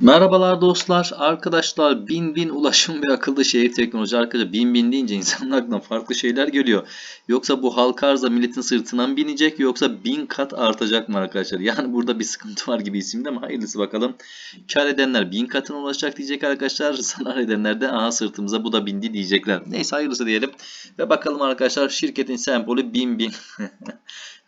Merhabalar dostlar, arkadaşlar bin bin ulaşım ve akıllı şehir teknoloji arkadaşlar bin bin deyince insanın aklına farklı şeyler geliyor. Yoksa bu halka arıza milletin sırtına mı binecek yoksa bin kat artacak mı arkadaşlar? Yani burada bir sıkıntı var gibi isimde ama hayırlısı bakalım. Kar edenler bin katına ulaşacak diyecek arkadaşlar. Zarar edenler de aha sırtımıza bu da bindi diyecekler. Neyse hayırlısı diyelim. Ve bakalım arkadaşlar şirketin sembolü bin bin.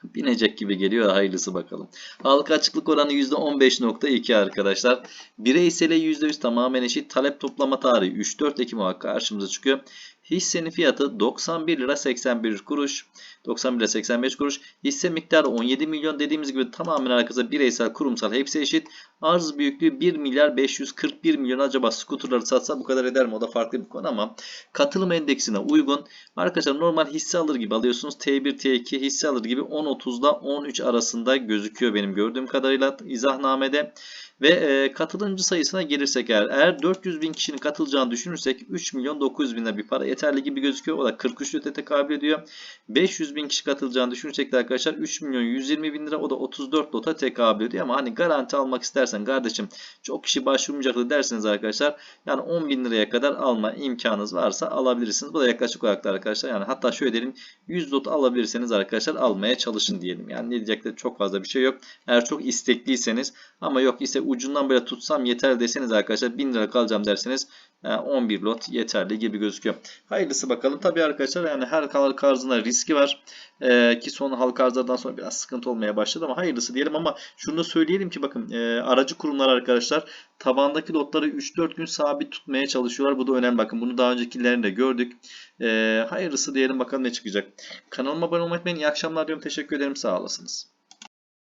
binecek gibi geliyor. Hayırlısı bakalım. Halka açıklık oranı %15.2 arkadaşlar. Bireysele %100 tamamen eşit. Talep toplama tarihi 3-4 Ekim olarak karşımıza çıkıyor. Hissenin fiyatı 91 lira 81 kuruş. 91 lira 85 kuruş. Hisse miktarı 17 milyon dediğimiz gibi tamamen arkadaşlar bireysel kurumsal hepsi eşit. Arz büyüklüğü 1 milyar 541 milyon. Acaba skuterları satsa bu kadar eder mi? O da farklı bir konu ama katılım endeksine uygun. Arkadaşlar normal hisse alır gibi alıyorsunuz. T1, T2 hisse alır gibi 10.30'da 13 arasında gözüküyor benim gördüğüm kadarıyla izahnamede. Ve e, katılımcı sayısına gelirsek eğer, eğer 400 bin kişinin katılacağını düşünürsek 3 milyon 900 bin bir para yeterli gibi gözüküyor. O da 43 lira tekabül ediyor. 500 bin kişi katılacağını düşünürsek de arkadaşlar 3 milyon 120 bin lira o da 34 lota tekabül ediyor. Ama hani garanti almak istersen kardeşim çok kişi başvurmayacaktı derseniz arkadaşlar yani 10 bin liraya kadar alma imkanınız varsa alabilirsiniz. Bu da yaklaşık olarak da arkadaşlar yani hatta şöyle diyelim 100 lot alabilirseniz arkadaşlar almaya çalışın diyelim. Yani ne diyecekler çok fazla bir şey yok. Eğer çok istekliyseniz ama yok ise ucundan böyle tutsam yeter deseniz arkadaşlar 1000 lira kalacağım derseniz 11 lot yeterli gibi gözüküyor. Hayırlısı bakalım. Tabii arkadaşlar yani her halka arzına riski var. Ee, ki son halka arzlardan sonra biraz sıkıntı olmaya başladı ama hayırlısı diyelim ama şunu da söyleyelim ki bakın e, aracı kurumlar arkadaşlar tabandaki lotları 3-4 gün sabit tutmaya çalışıyorlar. Bu da önemli. Bakın bunu daha öncekilerinde gördük. Ee, hayırlısı diyelim bakalım ne çıkacak. Kanalıma abone olmayı unutmayın. İyi akşamlar diyorum. Teşekkür ederim. Sağ olasınız.